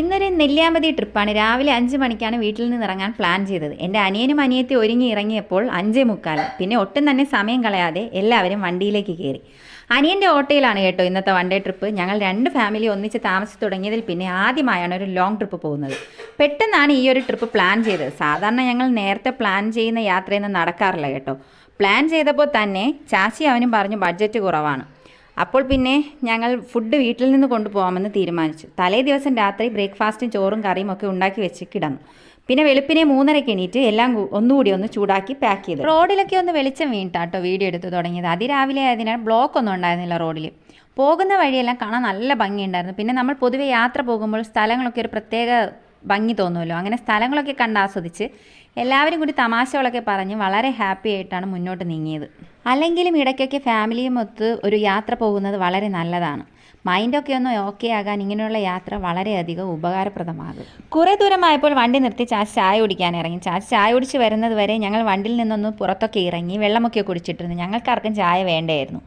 ഇന്നൊരു നെല്ലിയാമ്പതി ട്രിപ്പാണ്. രാവിലെ അഞ്ച് മണിക്കാണ് വീട്ടിൽ നിന്ന് ഇറങ്ങാൻ പ്ലാൻ ചെയ്തത്. എന്റെ അനിയനും അനിയത്തി ഒരുങ്ങി ഇറങ്ങിയപ്പോൾ അഞ്ചേ മുക്കാൽ. പിന്നെ ഒട്ടും തന്നെ സമയം കളയാതെ എല്ലാവരും വണ്ടിയിലേക്ക് കയറി. അനിയന്റെ ഓട്ടോയിലാണ് കേട്ടോ ഇന്നത്തെ വൺ ഡേ ട്രിപ്പ്. ഞങ്ങൾ രണ്ട് ഫാമിലി ഒന്നിച്ച് താമസിച്ച് തുടങ്ങിയതിൽ പിന്നെ ആദ്യമായാണ് ഒരു ലോങ് ട്രിപ്പ് പോകുന്നത്. പെട്ടെന്നാണ് ഈ ഒരു ട്രിപ്പ് പ്ലാൻ ചെയ്തത്. സാധാരണ ഞങ്ങൾ നേരത്തെ പ്ലാൻ ചെയ്യുന്ന യാത്രയൊന്നും നടക്കാറില്ല കേട്ടോ. പ്ലാൻ ചെയ്തപ്പോൾ തന്നെ ചാച്ചി അവനും പറഞ്ഞു ബഡ്ജറ്റ് കുറവാണ്. അപ്പോൾ പിന്നെ ഞങ്ങൾ ഫുഡ് വീട്ടിൽ നിന്ന് കൊണ്ടുപോകാമെന്ന് തീരുമാനിച്ചു. തലേ ദിവസം രാത്രി ബ്രേക്ക്ഫാസ്റ്റും ചോറും കറിയും ഒക്കെ ഉണ്ടാക്കി വെച്ച് കിടന്നു. പിന്നെ വെളുപ്പിനെ മൂന്നരയ്ക്ക് എണീറ്റ് എല്ലാം ഒന്നുകൂടി ഒന്ന് ചൂടാക്കി പാക്ക് ചെയ്തു. റോഡിലൊക്കെ ഒന്ന് വെളിച്ചം വീണിട്ടാട്ടോ വീഡിയോ എടുത്ത് തുടങ്ങിയത്. അതിരാവിലെ ആയതിനാൽ ബ്ലോക്ക് ഒന്നും ഉണ്ടായിരുന്നില്ല റോഡിൽ പോകുന്ന വഴിയെല്ലാം കാണാൻ നല്ല ഭംഗിയുണ്ടായിരുന്നു. പിന്നെ നമ്മൾ പൊതുവെ യാത്ര പോകുമ്പോൾ സ്ഥലങ്ങളൊക്കെ ഒരു പ്രത്യേക ഭംഗി തോന്നുമല്ലോ. അങ്ങനെ സ്ഥലങ്ങളൊക്കെ കണ്ട് ആസ്വദിച്ച് എല്ലാവരും കൂടി തമാശകളൊക്കെ പറഞ്ഞ് വളരെ ഹാപ്പി ആയിട്ടാണ് മുന്നോട്ട് നീങ്ങിയത്. അല്ലെങ്കിലും ഇടയ്ക്കൊക്കെ ഫാമിലിയും ഒത്ത് ഒരു യാത്ര പോകുന്നത് വളരെ നല്ലതാണ്. മൈൻഡൊക്കെ ഒന്ന് ഓക്കെ ആകാൻ ഇങ്ങനെയുള്ള യാത്ര വളരെയധികം ഉപകാരപ്രദമാകും. കുറേ ദൂരമായപ്പോൾ വണ്ടി നിർത്തി ചാച്ചി ചായ കുടിക്കാൻ ഇറങ്ങി. ചായ കുടിച്ച് വരുന്നത് വരെ ഞങ്ങൾ വണ്ടിയിൽ നിന്നൊന്ന് പുറത്തൊക്കെ ഇറങ്ങി വെള്ളമൊക്കെ കുടിച്ചിട്ടിരുന്നു. ഞങ്ങൾക്കാർക്കും ചായ വേണ്ടായിരുന്നു.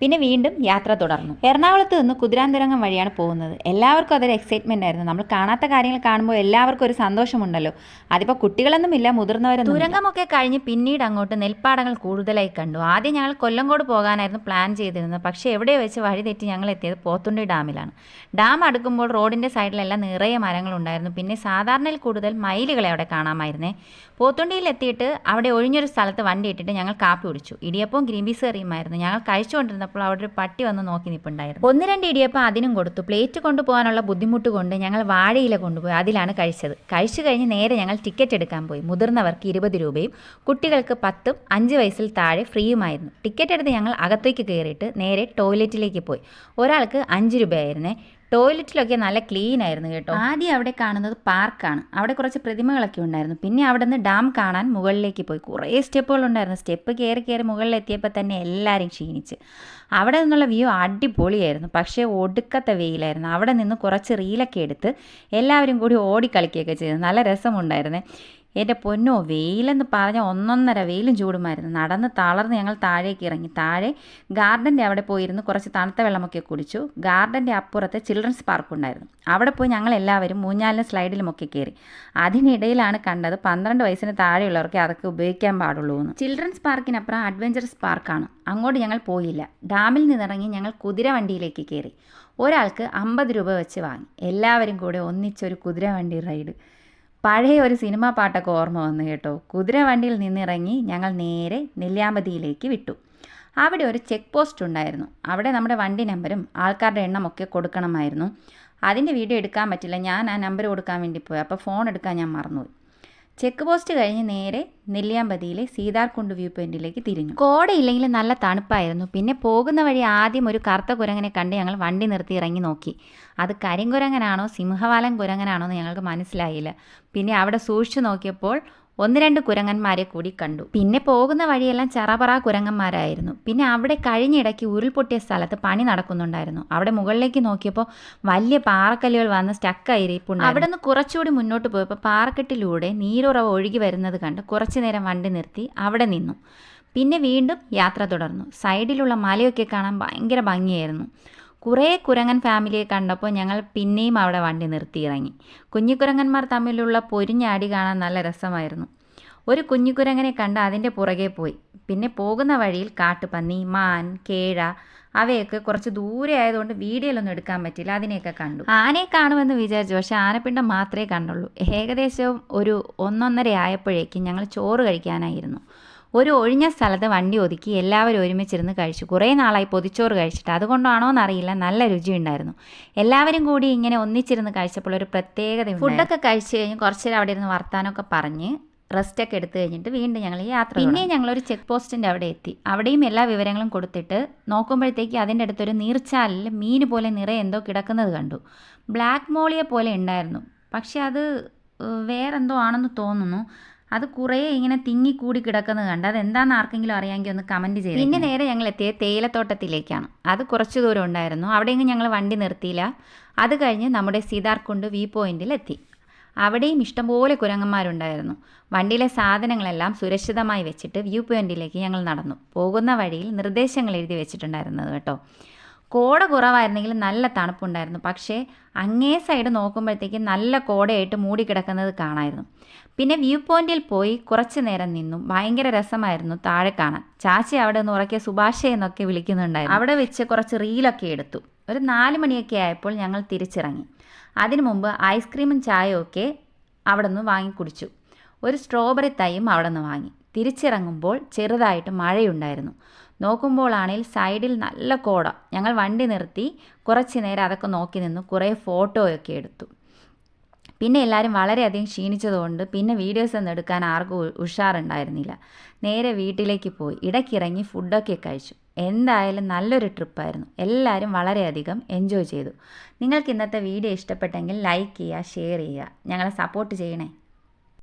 പിന്നെ വീണ്ടും യാത്ര തുടർന്നു. എറണാകുളത്ത് നിന്ന് കുതിരാന്തുരങ്കം വഴിയാണ് പോകുന്നത്. എല്ലാവർക്കും അതൊരു എക്സൈറ്റ്മെന്റ് ആയിരുന്നു. നമ്മൾ കാണാത്ത കാര്യങ്ങൾ കാണുമ്പോൾ എല്ലാവർക്കും ഒരു സന്തോഷമുണ്ടല്ലോ. അതിപ്പോൾ കുട്ടികളൊന്നുമില്ല മുതിർന്നവരും തുരങ്കമൊക്കെ കഴിഞ്ഞ് പിന്നീട് അങ്ങോട്ട് നെൽപ്പാടങ്ങൾ കൂടുതലായി കണ്ടു. ആദ്യം ഞങ്ങൾ കൊല്ലങ്കോട് പോകാനായിരുന്നു പ്ലാൻ ചെയ്തിരുന്നത്. പക്ഷേ എവിടെ വെച്ച് വഴി തെറ്റി ഞങ്ങൾ എത്തിയത് പോത്തുണ്ടി ഡാമിലാണ്. ഡാം അടുക്കുമ്പോൾ റോഡിന്റെ സൈഡിലെല്ലാം നിറയെ മരങ്ങളുണ്ടായിരുന്നു. പിന്നെ സാധാരണയിൽ കൂടുതൽ മയിലുകളെ അവിടെ കാണാമായിരുന്നേ. പോത്തുണ്ടിയിൽ എത്തിയിട്ട് അവിടെ ഒഴിഞ്ഞൊരു സ്ഥലത്ത് വണ്ടി ഇട്ടിട്ട് ഞങ്ങൾ കാപ്പി കുടിച്ചു. ഇടിയപ്പവും ഗ്രീൻ പീസ് കറിയുമായിരുന്നു ഞങ്ങൾ കഴിച്ചുകൊണ്ടിരുന്നപ്പോൾ അവിടെ ഒരു പട്ടി വന്ന് നോക്കി നിൽപ്പുണ്ടായിരുന്നു ഒന്ന് രണ്ട് ഇടിയപ്പം അതിനും കൊടുത്തു. പ്ലേറ്റ് കൊണ്ടുപോകാനുള്ള ബുദ്ധിമുട്ട് കൊണ്ട് ഞങ്ങൾ വാഴയില കൊണ്ടുപോയി അതിലാണ് കഴിച്ചത്. കഴിച്ചു കഴിഞ്ഞ് നേരെ ഞങ്ങൾ ടിക്കറ്റ് എടുക്കാൻ പോയി. മുതിർന്നവർക്ക് ഇരുപത് രൂപയും കുട്ടികൾക്ക് പത്തും അഞ്ച് വയസ്സിൽ താഴെ ഫ്രീയുമായിരുന്നു. ടിക്കറ്റ് എടുത്ത് ഞങ്ങൾ അകത്തേക്ക് കയറിയിട്ട് നേരെ ടോയ്ലറ്റിലേക്ക് പോയി. ഒരാൾക്ക് അഞ്ച് രൂപയായിരുന്നേ. ടോയ്ലറ്റിലൊക്കെ നല്ല ക്ലീൻ ആയിരുന്നു കേട്ടോ. ആദ്യം അവിടെ കാണുന്നത് പാർക്കാണ്. അവിടെ കുറച്ച് പ്രതിമകളൊക്കെ ഉണ്ടായിരുന്നു. പിന്നെ അവിടെ നിന്ന് ഡാം കാണാൻ മുകളിലേക്ക് പോയി. കുറേ സ്റ്റെപ്പുകളുണ്ടായിരുന്നു സ്റ്റെപ്പ് കയറി കയറി മുകളിലെത്തിയപ്പോൾ തന്നെ എല്ലാവരും ക്ഷീണിച്ച്. അവിടെ നിന്നുള്ള വ്യൂ അടിപൊളിയായിരുന്നു. പക്ഷേ ഒടുക്കത്തെ വെയിലായിരുന്നു. അവിടെ നിന്ന് കുറച്ച് റീലൊക്കെ എടുത്ത് എല്ലാവരും കൂടി ഓടിക്കളിക്കുകയൊക്കെ ചെയ്തു. നല്ല രസമുണ്ടായിരുന്നേ. എന്റെ പൊന്നോ വെയിലെന്ന് പറഞ്ഞാൽ ഒന്നൊന്നര വെയിലും ചൂടുമായിരുന്നു. നടന്ന് തളർന്ന് ഞങ്ങൾ താഴേക്ക് ഇറങ്ങി. താഴെ ഗാർഡന്റെ അവിടെ പോയിരുന്ന്. കുറച്ച് തണുത്ത വെള്ളമൊക്കെ കുടിച്ചു. ഗാർഡന്റെ അപ്പുറത്തെ ചിൽഡ്രൻസ് പാർക്ക് ഉണ്ടായിരുന്നു. അവിടെ പോയി ഞങ്ങൾ എല്ലാവരും മൂഞ്ഞാലിന് സ്ലൈഡിലുമൊക്കെ കയറി. അതിനിടയിലാണ് കണ്ടത് പന്ത്രണ്ട് വയസ്സിന് താഴെയുള്ളവർക്ക് അതൊക്കെ ഉപയോഗിക്കാൻ പാടുള്ളൂ എന്ന്. ചിൽഡ്രൻസ് പാർക്കിനപ്പുറം അഡ്വഞ്ചറസ് പാർക്കാണ്. അങ്ങോട്ട് ഞങ്ങൾ പോയില്ല. ഡാമിൽ നിന്നിറങ്ങി ഞങ്ങൾ കുതിരവണ്ടിയിലേക്ക് കയറി. ഒരാൾക്ക് അമ്പത് രൂപ വെച്ച് വാങ്ങി. എല്ലാവരും കൂടെ ഒന്നിച്ചൊരു കുതിരവണ്ടി റൈഡ്. പഴയ ഒരു സിനിമാ പാട്ടൊക്കെ ഓർമ്മ വന്നു കേട്ടോ. കുതിര വണ്ടിയിൽ നിന്നിറങ്ങി ഞങ്ങൾ നേരെ നെല്ലിയാമ്പതിയിലേക്ക് വിട്ടു. അവിടെ ഒരു ചെക്ക് പോസ്റ്റ് ഉണ്ടായിരുന്നു. അവിടെ നമ്മുടെ വണ്ടി നമ്പരും ആൾക്കാരുടെ എണ്ണമൊക്കെ കൊടുക്കണമായിരുന്നു. അതിന്റെ വീഡിയോ എടുക്കാൻ പറ്റില്ല. ഞാൻ ആ നമ്പർ കൊടുക്കാൻ വേണ്ടി പോയി. അപ്പോൾ ഫോൺ എടുക്കാൻ ഞാൻ മറന്നുപോയി. ചെക്ക് പോസ്റ്റ് കഴിഞ്ഞ് നേരെ നെല്ലിയാമ്പതിയിലെ സീതാർകുണ്ട് വ്യൂ പോയിന്റിലേക്ക് തിരിഞ്ഞു. കോടയില്ലെങ്കിൽ നല്ല തണുപ്പായിരുന്നു. പിന്നെ പോകുന്ന വഴി ആദ്യം ഒരു കറുത്ത കുരങ്ങനെ കണ്ട് ഞങ്ങൾ വണ്ടി നിർത്തി ഇറങ്ങി നോക്കി. അത് കരിങ്കുരങ്ങനാണോ സിംഹവാലൻ കുരങ്ങനാണോ എന്ന് ഞങ്ങൾക്ക് മനസ്സിലായില്ല. പിന്നെ അവിടെ സൂക്ഷിച്ചു നോക്കിയപ്പോൾ ഒന്ന് രണ്ട് കുരങ്ങന്മാരെ കൂടി കണ്ടു. പിന്നെ പോകുന്ന വഴിയെല്ലാം ചറപറ കുരങ്ങന്മാരായിരുന്നു. പിന്നെ അവിടെ കഴിഞ്ഞിടയ്ക്ക് ഉരുൾപൊട്ടിയ സ്ഥലത്ത് പണി നടക്കുന്നുണ്ടായിരുന്നു. അവിടെ മുകളിലേക്ക് നോക്കിയപ്പോൾ വലിയ പാറക്കല്ലുകൾ വന്ന് സ്റ്റക്കായി ഇരിപ്പുണ്ട് അവിടെ നിന്ന് കുറച്ചുകൂടി മുന്നോട്ട് പോയപ്പോൾ പാറക്കെട്ടിലൂടെ നീരുറവ് ഒഴുകി വരുന്നത് കണ്ട് കുറച്ചു നേരം വണ്ടി നിർത്തി അവിടെ നിന്നു. പിന്നെ വീണ്ടും യാത്ര തുടർന്നു. സൈഡിലുള്ള മലയൊക്കെ കാണാൻ ഭയങ്കര ഭംഗിയായിരുന്നു. കുറേ കുരങ്ങൻ ഫാമിലിയെ കണ്ടപ്പോൾ ഞങ്ങൾ പിന്നെയും അവിടെ വണ്ടി നിർത്തിയിറങ്ങി. കുഞ്ഞിക്കുരങ്ങന്മാർ തമ്മിലുള്ള പൊരിഞ്ഞാടി കാണാൻ നല്ല രസമായിരുന്നു. ഒരു കുഞ്ഞിക്കുരങ്ങനെ കണ്ട് അതിന്റെ പുറകെ പോയി. പിന്നെ പോകുന്ന വഴിയിൽ കാട്ടുപന്നി മാൻ കേഴ അവയൊക്കെ കുറച്ച് ദൂരെ ആയതുകൊണ്ട് വീഡിയോയിലൊന്നും എടുക്കാൻ പറ്റില്ല അതിനെയൊക്കെ കണ്ടു. ആനയെ കാണുമെന്ന് വിചാരിച്ചു. പക്ഷെ ആനപ്പിണ്ടം മാത്രമേ കണ്ടുള്ളൂ. ഏകദേശം ഒരു ഒന്നൊന്നര ആയപ്പോഴേക്കും ഞങ്ങൾ ചോറ് കഴിക്കാനായിരുന്നു. ഒരു ഒഴിഞ്ഞ സ്ഥലത്ത് വണ്ടി ഒതുക്കി എല്ലാവരും ഒരുമിച്ചിരുന്ന് കഴിച്ചു. കുറേ നാളായി പൊതിച്ചോറ് കഴിച്ചിട്ട്. അതുകൊണ്ടാണോ എന്നറിയില്ല. നല്ല രുചി ഉണ്ടായിരുന്നു. എല്ലാവരും കൂടി ഇങ്ങനെ ഒന്നിച്ചിരുന്ന് കഴിച്ചപ്പോൾ ഒരു പ്രത്യേകത ഫുഡൊക്കെ കഴിച്ച് കഴിഞ്ഞ് കുറച്ച് നേരം അവിടെ ഇരുന്ന് വർത്താനമൊക്കെ പറഞ്ഞ് റെസ്റ്റ് ഒക്കെ എടുത്തു കഴിഞ്ഞിട്ട് വീണ്ടും ഞങ്ങൾ യാത്ര പിന്നെ ഒരു ചെക്ക് പോസ്റ്റിന്റെ അവിടെ എത്തി. അവിടെയും എല്ലാ വിവരങ്ങളും കൊടുത്തിട്ട് നോക്കുമ്പോഴത്തേക്ക് അതിന്റെ അടുത്തൊരു നീർച്ചാലിൽ മീൻ പോലെ നിറയെ എന്തോ കിടക്കുന്നത് കണ്ടു. ബ്ലാക്ക് മോളിയെ പോലെ ഉണ്ടായിരുന്നു. പക്ഷെ അത് വേറെന്തോ ആണെന്ന് തോന്നുന്നു. അത് കുറേ ഇങ്ങനെ തിങ്ങി കൂടി കിടക്കുന്നത് കണ്ട് അത് എന്താണെന്ന് ആർക്കെങ്കിലും അറിയാമെങ്കിൽ ഒന്ന് കമന്റ് ചെയ്ത് പിന്നെ നേരെ ഞങ്ങൾ എത്തിയത് തേയിലത്തോട്ടത്തിലേക്കാണ്. അത് കുറച്ച് ദൂരം ഉണ്ടായിരുന്നു. അവിടെയെങ്കിലും ഞങ്ങൾ വണ്ടി നിർത്തിയില്ല. അത് കഴിഞ്ഞ് നമ്മുടെ സീതാർകുണ്ട് വ്യൂ പോയിന്റിൽ എത്തി. അവിടെയും ഇഷ്ടംപോലെ കുരങ്ങന്മാരുണ്ടായിരുന്നു. വണ്ടിയിലെ സാധനങ്ങളെല്ലാം സുരക്ഷിതമായി വെച്ചിട്ട് വ്യൂ പോയിന്റിലേക്ക് ഞങ്ങൾ നടന്നു. പോകുന്ന വഴിയിൽ നിർദ്ദേശങ്ങൾ എഴുതി വെച്ചിട്ടുണ്ടായിരുന്നത് കേട്ടോ. കോട കുറവായിരുന്നെങ്കിൽ നല്ല തണുപ്പുണ്ടായിരുന്നു. പക്ഷേ അങ്ങേ സൈഡ് നോക്കുമ്പോഴത്തേക്കും നല്ല കോടയായിട്ട് മൂടിക്കിടക്കുന്നത് കാണായിരുന്നു. പിന്നെ വ്യൂ പോയിന്റിൽ പോയി കുറച്ചു നേരം നിന്നു. ഭയങ്കര രസമായിരുന്നു താഴെ കാണാൻ. ചാച്ചി അവിടെ നിന്ന് ഉറക്കെ സുഭാഷ എന്നൊക്കെ വിളിക്കുന്നുണ്ടായിരുന്നു. അവിടെ വെച്ച് കുറച്ച് റീലൊക്കെ എടുത്തു. ഒരു നാല് മണിയൊക്കെ ആയപ്പോൾ ഞങ്ങൾ തിരിച്ചിറങ്ങി. അതിനു മുമ്പ് ഐസ്ക്രീമും ചായയും ഒക്കെ അവിടെ നിന്ന് വാങ്ങി കുടിച്ചു. ഒരു സ്ട്രോബെറി തൈയും അവിടെ നിന്ന് വാങ്ങി. തിരിച്ചിറങ്ങുമ്പോൾ ചെറുതായിട്ട് മഴയുണ്ടായിരുന്നു. നോക്കുമ്പോളാണെങ്കിൽ സൈഡിൽ നല്ല കോട. ഞങ്ങൾ വണ്ടി നിർത്തി കുറച്ച് നേരം അതൊക്കെ നോക്കി നിന്നു കുറേ ഫോട്ടോയൊക്കെ എടുത്തു. പിന്നെ എല്ലാവരും വളരെയധികം ക്ഷീണിച്ചതുകൊണ്ട് പിന്നെ വീഡിയോസ് ഒന്നും എടുക്കാൻ ആർക്കും ഉഷാറുണ്ടായിരുന്നില്ല. നേരെ വീട്ടിലേക്ക് പോയി. ഇടയ്ക്കിറങ്ങി ഫുഡൊക്കെ കഴിച്ചു. എന്തായാലും നല്ലൊരു ട്രിപ്പായിരുന്നു എല്ലാവരും വളരെയധികം എൻജോയ് ചെയ്തു. നിങ്ങൾക്ക് ഇന്നത്തെ വീഡിയോ ഇഷ്ടപ്പെട്ടെങ്കിൽ ലൈക്ക് ചെയ്യുക ഷെയർ ചെയ്യുക. ഞങ്ങളെ സപ്പോർട്ട് ചെയ്യണേ.